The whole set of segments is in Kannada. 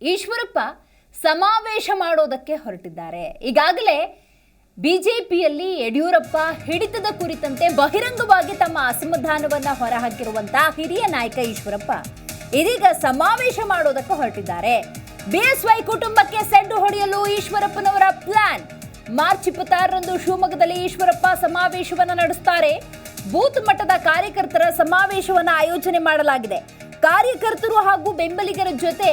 ಈಶ್ವರಪ್ಪ ಸಮಾವೇಶ ಮಾಡೋದಕ್ಕೆ ಹೊರಟಿದ್ದಾರೆ. ಈಗಾಗಲೇ ಬಿಜೆಪಿಯಲ್ಲಿ ಯಡಿಯೂರಪ್ಪ ಹಿಡಿತದ ಕುರಿತಂತೆ ಬಹಿರಂಗವಾಗಿ ತಮ್ಮ ಅಸಮಾಧಾನವನ್ನು ಹೊರಹಾಕಿರುವಂತಹ ಹಿರಿಯ ನಾಯಕ ಈಶ್ವರಪ್ಪ ಇದೀಗ ಸಮಾವೇಶ ಮಾಡೋದಕ್ಕೆ ಹೊರಟಿದ್ದಾರೆ. ಬಿಎಸ್ವೈ ಕುಟುಂಬಕ್ಕೆ ಸೆಡ್ಡು ಹೊಡೆಯಲು ಈಶ್ವರಪ್ಪನವರ ಪ್ಲಾನ್. ಮಾರ್ಚ್ ಇಪ್ಪತ್ತಾರರಂದು ಶಿವಮೊಗ್ಗದಲ್ಲಿ ಈಶ್ವರಪ್ಪ ಸಮಾವೇಶವನ್ನು ನಡೆಸುತ್ತಾರೆ ಬೂತ್ ಮಟ್ಟದ ಕಾರ್ಯಕರ್ತರ ಸಮಾವೇಶವನ್ನು ಆಯೋಜನೆ ಮಾಡಲಾಗಿದೆ. ಕಾರ್ಯಕರ್ತರು ಹಾಗೂ ಬೆಂಬಲಿಗರ ಜೊತೆ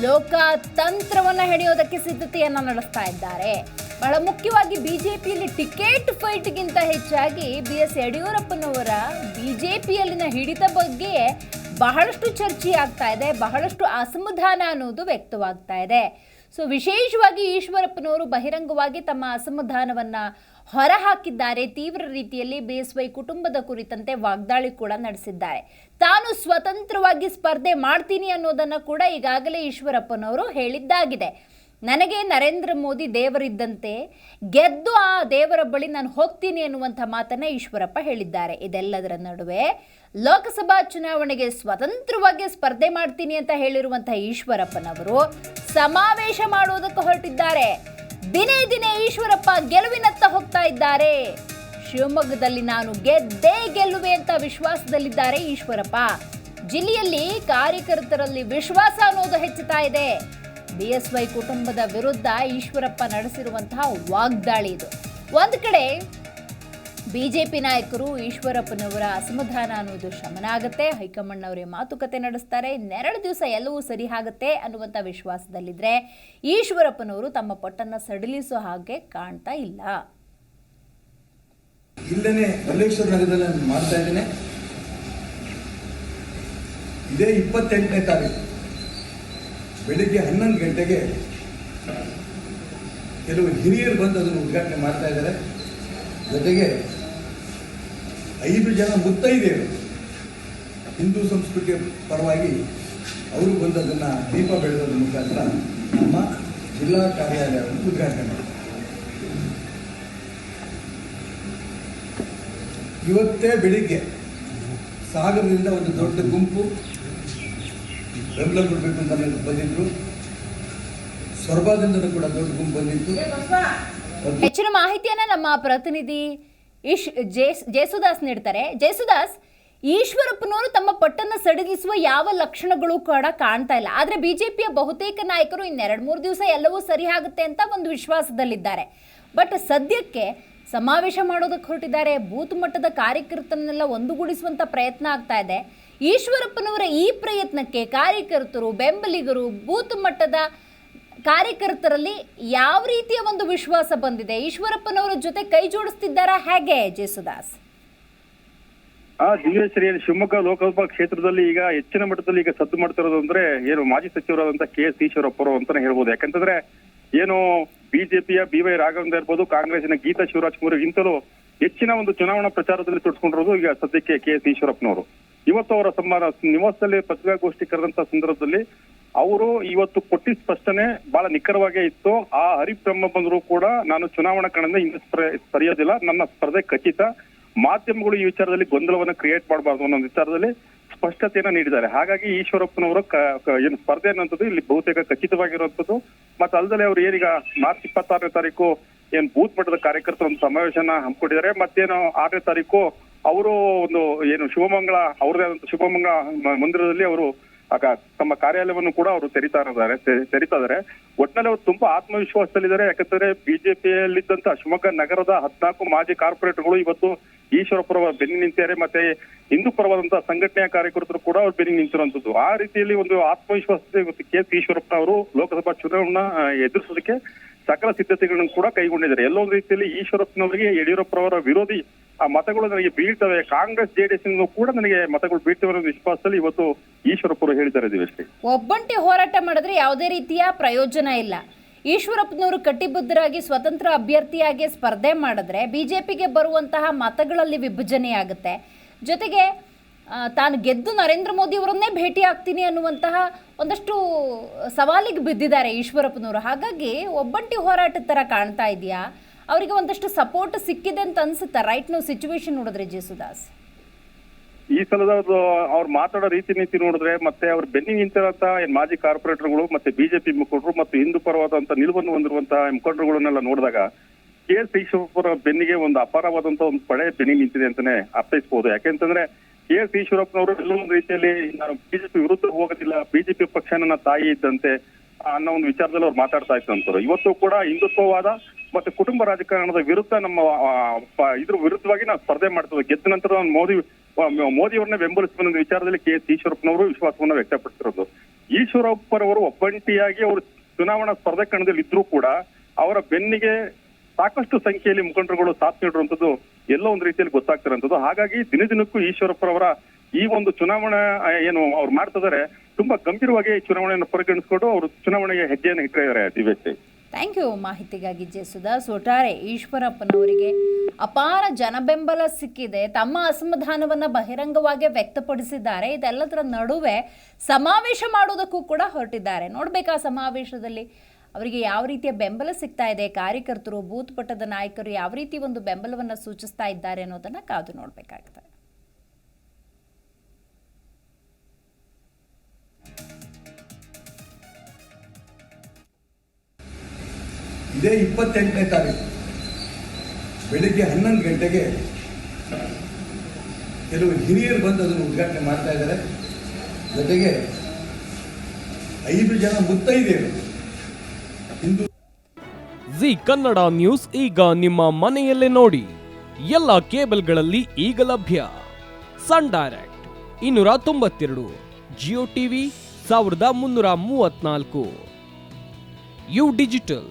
ಲೋಕತಂತ್ರವನ್ನ ಹೆಣೆಯೋದಕ್ಕೆ ಸಿದ್ಧತೆಯನ್ನ ನಡೆಸ್ತಾ ಇದ್ದಾರೆ. ಬಹಳ ಮುಖ್ಯವಾಗಿ ಬಿಜೆಪಿಯಲ್ಲಿ ಟಿಕೆಟ್ ಫೈಟ್ಗಿಂತ ಹೆಚ್ಚಾಗಿ ಬಿ ಎಸ್ ಯಡಿಯೂರಪ್ಪನವರ ಬಿಜೆಪಿಯಲ್ಲಿನ ಹಿಡಿತ ಬಗ್ಗೆ ಬಹಳಷ್ಟು ಚರ್ಚೆ ಆಗ್ತಾ ಇದೆ, ಬಹಳಷ್ಟು ಅಸಮಾಧಾನ ಅನ್ನೋದು ವ್ಯಕ್ತವಾಗ್ತಾ ಇದೆ. ಸೊ, ವಿಶೇಷವಾಗಿ ಈಶ್ವರಪ್ಪನವರು ಬಹಿರಂಗವಾಗಿ ತಮ್ಮ ಅಸಮಾಧಾನವನ್ನ ಹೊರಹಾಕಿದ್ದಾರೆ. ತೀವ್ರ ರೀತಿಯಲ್ಲಿ ಬಿಎಸ್ವೈ ಕುಟುಂಬದ ಕುರಿತಂತೆ ವಾಗ್ದಾಳಿ ಕೂಡ ನಡೆಸಿದ್ದಾರೆ. ತಾನು ಸ್ವತಂತ್ರವಾಗಿ ಸ್ಪರ್ಧೆ ಮಾಡ್ತೀನಿ ಅನ್ನೋದನ್ನು ಕೂಡ ಈಗಾಗಲೇ ಈಶ್ವರಪ್ಪನವರು ಹೇಳಿದ್ದಾಗಿದೆ. ನನಗೆ ನರೇಂದ್ರ ಮೋದಿ ದೇವರಿದ್ದಂತೆ ಗೆದ್ದು ಆ ದೇವರ ಬಳಿ ನಾನು ಹೋಗ್ತೀನಿ ಅನ್ನುವಂಥ ಮಾತನ್ನು ಈಶ್ವರಪ್ಪ ಹೇಳಿದ್ದಾರೆ. ಇದೆಲ್ಲದರ ನಡುವೆ ಲೋಕಸಭಾ ಚುನಾವಣೆಗೆ ಸ್ವತಂತ್ರವಾಗಿ ಸ್ಪರ್ಧೆ ಮಾಡ್ತೀನಿ ಅಂತ ಹೇಳಿರುವಂಥ ಈಶ್ವರಪ್ಪನವರು ಸಮಾವೇಶ ಮಾಡುವುದಕ್ಕೆ ಹೊರಟಿದ್ದಾರೆ. ದಿನೇ ದಿನೇ ಈಶ್ವರಪ್ಪ ಗೆಲುವಿನತ್ತ ಹೋಗ್ತಾ ಇದ್ದಾರೆ. ಶಿವಮೊಗ್ಗದಲ್ಲಿ ನಾನು ಗೆದ್ದೇ ಗೆಲ್ಲುವೆ ಅಂತ ವಿಶ್ವಾಸದಲ್ಲಿದ್ದಾರೆ ಈಶ್ವರಪ್ಪ. ಜಿಲ್ಲೆಯಲ್ಲಿ ಕಾರ್ಯಕರ್ತರಲ್ಲಿ ವಿಶ್ವಾಸ ಅನ್ನೋದು ಹೆಚ್ಚುತ್ತಾ ಇದೆ. ಬಿಎಸ್ವೈ ಕುಟುಂಬದ ವಿರುದ್ಧ ಈಶ್ವರಪ್ಪ ನಡೆಸಿರುವಂತಹ ವಾಗ್ದಾಳಿ ಇದು. ಒಂದು ಕಡೆ ಬಿಜೆಪಿ ನಾಯಕರು ಈಶ್ವರಪ್ಪನವರ ಅಸಮಾಧಾನ ಅನ್ನೋದು ಶಮನ ಆಗುತ್ತೆ. ಹೈಕಮಾಂಡ್ ಮಾತುಕತೆ ನಡೆಸ್ತಾರೆ. ಇನ್ನೆರಡು ದಿವಸ ಎಲ್ಲವೂ ಸರಿ ಆಗುತ್ತೆ ಅನ್ನುವಂಥ ವಿಶ್ವಾಸದಲ್ಲಿದ್ರೆ ಈಶ್ವರಪ್ಪನವರು ತಮ್ಮ ಪಟ್ಟನ್ನ ಸಡಿಲಿಸೋ ಹಾಗೆ ಕಾಣ್ತಾ ಇಲ್ಲ. ಇಲ್ಲೇ ನಗರದಲ್ಲಿ ನಾನು ಮಾಡ್ತಾ ಇದ್ದೇನೆ. ಇದೇ ಇಪ್ಪತ್ತೆಂಟನೇ ತಾರೀಕು. ಬೆಳಿಗ್ಗೆ ಹನ್ನೊಂದು ಗಂಟೆಗೆ ಕೆಲವು ಹಿರಿಯರು ಬಂದು ಅದನ್ನು ಉದ್ಘಾಟನೆ ಮಾಡ್ತಾ ಇದ್ದಾರೆ. ಜೊತೆಗೆ ಐದು ಜನ ಮುತ್ತೈದೆಯರು. ಹಿಂದೂ ಸಂಸ್ಕೃತಿಯ ಪರವಾಗಿ ಅವರು ಬಂದದನ್ನು ದೀಪ ಬೆಳೆದ ಮುಖಾಂತರ ನಮ್ಮ ಜಿಲ್ಲಾ ಕಾರ್ಯಾಲಯವನ್ನು ಉದ್ಘಾಟನೆ ಇವತ್ತೇ ಬೆಳಿಗ್ಗೆ ಸಾಗರದಿಂದ ಒಂದು ದೊಡ್ಡ ಗುಂಪು ಬೆಂಬಲ ಕೊಡಬೇಕು ಅಂತ ಬಂದಿದ್ರು. ಸೊರಬಾದಿಂದಲೂ ಕೂಡ ದೊಡ್ಡ ಗುಂಪು ಬಂದಿತ್ತು. ಹೆಚ್ಚಿನ ಮಾಹಿತಿಯನ್ನ ನಮ್ಮ ಪ್ರತಿನಿಧಿ ಇಶ್ ಜೇಸ್ ಜೇಸುದಾಸ್ ನೀಡ್ತಾರೆ. ಜೇಸುದಾಸ್ ಈಶ್ವರಪ್ಪನವರು ತಮ್ಮ ಪಟ್ಟನ್ನು ಸಡಿಲಿಸುವ ಯಾವ ಲಕ್ಷಣಗಳು ಕೂಡ ಕಾಣ್ತಾ ಇಲ್ಲ. ಆದ್ರೆ ಬಿಜೆಪಿಯ ಬಹುತೇಕ ನಾಯಕರು ಇನ್ನೆರಡು ಮೂರು ದಿವಸ ಎಲ್ಲವೂ ಸರಿ ಆಗುತ್ತೆ ಅಂತ ಒಂದು ವಿಶ್ವಾಸದಲ್ಲಿದ್ದಾರೆ. ಬಟ್ ಸದ್ಯಕ್ಕೆ ಸಮಾವೇಶ ಮಾಡೋದಕ್ಕೆ ಹೊರಟಿದ್ದಾರೆ, ಬೂತ್ ಮಟ್ಟದ ಕಾರ್ಯಕರ್ತರನ್ನೆಲ್ಲ ಒಂದುಗೂಡಿಸುವಂಥ ಪ್ರಯತ್ನ ಆಗ್ತಾ ಇದೆ. ಈಶ್ವರಪ್ಪನವರ ಈ ಪ್ರಯತ್ನಕ್ಕೆ ಕಾರ್ಯಕರ್ತರು, ಬೆಂಬಲಿಗರು, ಬೂತ್ ಮಟ್ಟದ ಕಾರ್ಯಕರ್ತರಲ್ಲಿ ಯಾವ ರೀತಿಯ ಒಂದು ವಿಶ್ವಾಸ ಬಂದಿದೆ? ಈಶ್ವರಪ್ಪನವರ ಜೊತೆ ಕೈ ಜೋಡಿಸ್ತಿದ್ದಾರಾ ಹೇಗೆ, ಜೇಸುದಾಸ್? ಆ ದಿವ್ಯಶ್ರೀಯಲ್ಲಿ ಶಿವಮೊಗ್ಗ ಲೋಕಸಭಾ ಕ್ಷೇತ್ರದಲ್ಲಿ ಈಗ ಹೆಚ್ಚಿನ ಮಟ್ಟದಲ್ಲಿ ಈಗ ಸದ್ದು ಮಾಡ್ತಿರೋದು ಅಂದ್ರೆ ಏನು ಮಾಜಿ ಸಚಿವರಾದಂತ ಕೆ ಎಸ್ ಈಶ್ವರಪ್ಪರು ಅಂತಾನೆ ಹೇಳ್ಬೋದು. ಯಾಕಂತಂದ್ರೆ ಏನು ಬಿಜೆಪಿಯ ಬಿ ವೈ ರಾಘವೇಂದ್ರ ಇರ್ಬೋದು ಕಾಂಗ್ರೆಸ್ನ ಗೀತಾ ಶಿವರಾಜ್ ಕುಮಾರ್ಗಿಂತಲೂ ಹೆಚ್ಚಿನ ಒಂದು ಚುನಾವಣಾ ಪ್ರಚಾರದಲ್ಲಿ ತೊಡಸ್ಕೊಂಡಿರೋದು ಈಗ ಸದ್ಯಕ್ಕೆ ಕೆ ಎಸ್ ಈಶ್ವರಪ್ಪನವರು. ಇವತ್ತು ಅವರ ತಮ್ಮ ನಿವಾಸದಲ್ಲಿ ಪತ್ರಿಕಾಗೋಷ್ಠಿ ಕರೆದಂತ ಸಂದರ್ಭದಲ್ಲಿ ಅವರು ಇವತ್ತು ಕೊಟ್ಟಿದ್ದ ಸ್ಪಷ್ಟನೆ ಬಹಳ ನಿಖರವಾಗೇ ಇತ್ತು. ಆ ಹರಿಬ್ರಹ್ಮ ಬಂದರೂ ಕೂಡ ನಾನು ಚುನಾವಣಾ ಕಣದಿಂದ ಇನ್ನು ಸರಿಯೋದಿಲ್ಲ. ನನ್ನ ಸ್ಪರ್ಧೆ ಖಚಿತ. ಮಾಧ್ಯಮಗಳು ಈ ವಿಚಾರದಲ್ಲಿ ಗೊಂದಲವನ್ನ ಕ್ರಿಯೇಟ್ ಮಾಡಬಾರ್ದು ಅನ್ನೋ ವಿಚಾರದಲ್ಲಿ ಸ್ಪಷ್ಟತೆಯನ್ನ ನೀಡಿದ್ದಾರೆ. ಹಾಗಾಗಿ ಈಶ್ವರಪ್ಪನವರು ಏನು ಸ್ಪರ್ಧೆ ಅನ್ನೋಂಥದ್ದು ಇಲ್ಲಿ ಬಹುತೇಕ ಖಚಿತವಾಗಿರುವಂಥದ್ದು. ಮತ್ತೆ ಅಲ್ಲದೆ ಅವರು ಏನೀಗ ಮಾರ್ಚ್ ಇಪ್ಪತ್ತಾರನೇ ತಾರೀಕು ಏನ್ ಬೂತ್ ಮಟ್ಟದ ಕಾರ್ಯಕರ್ತರ ಒಂದು ಸಮಾವೇಶನ ಹಮ್ಮಿಕೊಂಡಿದ್ದಾರೆ. ಮತ್ತೇನು ಆರನೇ ತಾರೀಕು ಅವರು ಒಂದು ಏನು ಶಿವಮಂಗಳ ಅವ್ರದೇ ಆದಂತ ಶಿವಮೊಗ್ಗ ಮಂದಿರದಲ್ಲಿ ಅವರು ಆಗ ತಮ್ಮ ಕಾರ್ಯಾಲಯವನ್ನು ಕೂಡ ಅವರು ತೆರಿತಾ ಇದ್ದಾರೆ ತೆರಿತಾ ಇದ್ದಾರೆ. ಒಟ್ಟಿನಲ್ಲಿ ಅವರು ತುಂಬಾ ಆತ್ಮವಿಶ್ವಾಸದಲ್ಲಿದ್ದಾರೆ. ಯಾಕಂದ್ರೆ ಬಿಜೆಪಿಯಲ್ಲಿದ್ದಂತ ಶಿವಮೊಗ್ಗ ನಗರದ ಹದಿನಾಲ್ಕು ಮಾಜಿ ಕಾರ್ಪೊರೇಟರ್ಗಳು ಇವತ್ತು ಈಶ್ವರಪುರ ಬೆನ್ನಿ ನಿಂತಿದ್ದಾರೆ. ಮತ್ತೆ ಹಿಂದೂ ಪರವಾದಂತಹ ಸಂಘಟನೆಯ ಕಾರ್ಯಕರ್ತರು ಕೂಡ ಅವ್ರು ಬೆನ್ನಿ ನಿಂತಿರುವಂತದ್ದು ಆ ರೀತಿಯಲ್ಲಿ ಒಂದು ಆತ್ಮವಿಶ್ವಾಸದ ಕೆ ಎಸ್ ಈಶ್ವರಪ್ಪ ಅವರು ಲೋಕಸಭಾ ಚುನಾವಣಾ ಎದುರಿಸೋದಕ್ಕೆ ಸಕಲ ಸಿದ್ಧತೆಗಳನ್ನು ಕೂಡ ಕೈಗೊಂಡಿದ್ದಾರೆ. ಎಲ್ಲೊಂದು ರೀತಿಯಲ್ಲಿ ಈಶ್ವರಪ್ಪನವರಿಗೆ ಯಡಿಯೂರಪ್ಪರವರ ವಿರೋಧಿ ಆ ಮತಗಳು ನನಗೆ ಬೀಳ್ತವೆ. ಕಾಂಗ್ರೆಸ್ ಜೆಡಿಎಸ್ ಕೂಡ ನನಗೆ ಮತಗಳು ಬೀಳ್ತವೆ ಅನ್ನೋ ವಿಶ್ವಾಸದಲ್ಲಿ ಇವತ್ತು ಈಶ್ವರಪ್ಪರು ಹೇಳಿದ್ದಾರೆ ದಿವಷ್ಟೇ ಒಬ್ಬಂಟಿ ಹೋರಾಟ ಮಾಡಿದ್ರೆ ಯಾವುದೇ ರೀತಿಯ ಪ್ರಯೋಜನ ಇಲ್ಲ. ಈಶ್ವರಪ್ಪನವರು ಕಟಿಬದ್ಧರಾಗಿ ಸ್ವತಂತ್ರ ಅಭ್ಯರ್ಥಿಯಾಗಿ ಸ್ಪರ್ಧೆ ಮಾಡಿದ್ರೆ ಬಿಜೆಪಿಗೆ ಬರುವಂತಹ ಮತಗಳಲ್ಲಿ ವಿಭಜನೆ ಆಗುತ್ತೆ. ಜೊತೆಗೆ ತಾನು ಗೆದ್ದು ನರೇಂದ್ರ ಮೋದಿ ಅವರನ್ನೇ ಭೇಟಿ ಆಗ್ತೀನಿ ಅನ್ನುವಂತಹ ಒಂದಷ್ಟು ಸವಾಲಿಗೆ ಬಿದ್ದಿದ್ದಾರೆ ಈಶ್ವರಪ್ಪನವರು. ಹಾಗಾಗಿ ಒಬ್ಬಂಟಿ ಹೋರಾಟದ ಥರ ಕಾಣ್ತಾ ಇದೆಯಾ? ಅವರಿಗೆ ಒಂದಷ್ಟು ಸಪೋರ್ಟ್ ಸಿಕ್ಕಿದೆ ಅಂತ ಅನ್ಸುತ್ತಾ? ರೈಟ್ ನಾವು ಸಿಚುವೇಶನ್ ನೋಡಿದ್ರೆ ಜೇಸುದಾಸ್. ಈ ಸಲದ ಅವ್ರು ಮಾತಾಡೋ ರೀತಿ ನೀತಿ ನೋಡಿದ್ರೆ ಮತ್ತೆ ಅವ್ರ ಬೆನ್ನಿಗೆ ಏನ್ ಮಾಜಿ ಕಾರ್ಪೊರೇಟರ್ಗಳು ಮತ್ತೆ ಬಿಜೆಪಿ ಮುಖಂಡರು ಮತ್ತು ಹಿಂದೂ ಪರವಾದಂತ ನಿಲುವನ್ನು ಹೊಂದಿರುವಂತಹ ಮುಖಂಡರುಗಳನ್ನೆಲ್ಲ ನೋಡಿದಾಗ ಕೆ ಎಸ್ ಈಶ್ವರಪ್ಪರ ಬೆನ್ನಿಗೆ ಒಂದು ಅಪಾರವಾದಂತ ಒಂದು ಪಡೆ ಬೆನ್ನಿಗೆ ನಿಂತಿದೆ ಅಂತಾನೆ ಅರ್ಥೈಸಬಹುದು ಯಾಕೆಂತಂದ್ರೆ ಕೆ ಎಸ್ ಈಶ್ವರಪ್ಪನವರು ಎಲ್ಲೊಂದು ರೀತಿಯಲ್ಲಿ ನಾನು ಬಿಜೆಪಿ ವಿರುದ್ಧ ಹೋಗೋದಿಲ್ಲ, ಬಿಜೆಪಿ ಪಕ್ಷ ನನ್ನ ತಾಯಿ ಇದ್ದಂತೆ ಅನ್ನೋ ಒಂದು ವಿಚಾರದಲ್ಲಿ ಅವ್ರು ಮಾತಾಡ್ತಾ ಇತ್ತು ಇವತ್ತು ಕೂಡ ಹಿಂದುತ್ವವಾದ ಮತ್ತೆ ಕುಟುಂಬ ರಾಜಕಾರಣದ ವಿರುದ್ಧ ನಮ್ಮ ಇದ್ರ ವಿರುದ್ಧವಾಗಿ ನಾವು ಸ್ಪರ್ಧೆ ಮಾಡ್ತೇವೆ ಗೆದ್ದ ನಂತರ ಮೋದಿ ಮೋದಿ ಅವರನ್ನ ಬೆಂಬಲಿಸುವ ವಿಚಾರದಲ್ಲಿ ಕೆ ಎಸ್ ಈಶ್ವರಪ್ಪನವರು ವಿಶ್ವಾಸವನ್ನ ವ್ಯಕ್ತಪಡಿಸಿರೋದು ಈಶ್ವರಪ್ಪರವರು ಒಬ್ಬಂಟಿಯಾಗಿ ಅವರು ಚುನಾವಣಾ ಸ್ಪರ್ಧೆ ಕಣದಲ್ಲಿ ಇದ್ರೂ ಕೂಡ ಅವರ ಬೆನ್ನಿಗೆ ಸಾಕಷ್ಟು ಸಂಖ್ಯೆಯಲ್ಲಿ ಮುಖಂಡರುಗಳು ಸಾಥ್ ನೀಡಿರುವಂತದ್ದು ಎಲ್ಲ ಒಂದು ರೀತಿಯಲ್ಲಿ ಗೊತ್ತಾಗ್ತಿರೋಂಥದ್ದು. ಹಾಗಾಗಿ ದಿನ ದಿನಕ್ಕೂ ಈಶ್ವರಪ್ಪರವರ ಈ ಒಂದು ಚುನಾವಣಾ ಏನು ಅವ್ರು ಮಾಡ್ತಿದ್ದಾರೆ ತುಂಬಾ ಗಂಭೀರವಾಗಿ ಚುನಾವಣೆಯನ್ನು ಪರಿಗಣಿಸಿಕೊಂಡು ಅವರು ಚುನಾವಣೆಗೆ ಹೆಜ್ಜೆಯನ್ನು ಇಟ್ಟಿದ್ದಾರೆ ದಿವ್ಯಶ್ರೀ ಥ್ಯಾಂಕ್ ಯು ಮಾಹಿತಿಗಾಗಿ ಜೆ ಸುಧಾಸ್ ಒಟ್ಟಾರೆ ಈಶ್ವರಪ್ಪನವರಿಗೆ ಅಪಾರ ಜನಬೆಂಬಲ ಸಿಕ್ಕಿದೆ. ತಮ್ಮ ಅಸಮಾಧಾನವನ್ನು ಬಹಿರಂಗವಾಗಿ ವ್ಯಕ್ತಪಡಿಸಿದ್ದಾರೆ. ಇದೆಲ್ಲದರ ನಡುವೆ ಸಮಾವೇಶ ಮಾಡೋದಕ್ಕೂ ಕೂಡ ಹೊರಟಿದ್ದಾರೆ. ನೋಡ್ಬೇಕಾ ಸಮಾವೇಶದಲ್ಲಿ ಅವರಿಗೆ ಯಾವ ರೀತಿಯ ಬೆಂಬಲ ಸಿಗ್ತಾ ಇದೆ? ಕಾರ್ಯಕರ್ತರು, ಬೂತ್ ಪಟ್ಟದ ನಾಯಕರು ಯಾವ ರೀತಿ ಒಂದು ಬೆಂಬಲವನ್ನ ಸೂಚಿಸ್ತಾ ಇದ್ದಾರೆ ಅನ್ನೋದನ್ನ ಕಾದು ನೋಡ್ಬೇಕಾಗುತ್ತೆ ಇದೇ ಇಪ್ಪತ್ತೆಂಟನೇ ತಾರೀಕು. ಬೆಳಿಗ್ಗೆ ಹನ್ನೊಂದು ಗಂಟೆಗೆ ಕೆಲವು ಹಿರಿಯರು ಬಂದು ಅದನ್ನು ಉದ್ಘಾಟನೆ ಮಾಡ್ತಾ ಇದ್ದಾರೆ. ಜೊತೆಗೆ ಐದು ಜನ ಮುತ್ತೈದೆಯರು. ಹಿಂದೂ ಜಿ ಕನ್ನಡ ನ್ಯೂಸ್ ಈಗ ನಿಮ್ಮ ಮನೆಯಲ್ಲೇ ನೋಡಿ. ಎಲ್ಲ ಕೇಬಲ್ಗಳಲ್ಲಿ ಈಗ ಲಭ್ಯ. ಸನ್ ಡೈರೆಕ್ಟ್ ಇನ್ನೂರ ತೊಂಬತ್ತೆರಡು, ಜಿಯೋ ಟಿವಿ ಸಾವಿರದ ಮುನ್ನೂರ ಮೂವತ್ನಾಲ್ಕು ಯು ಡಿಜಿಟಲ್.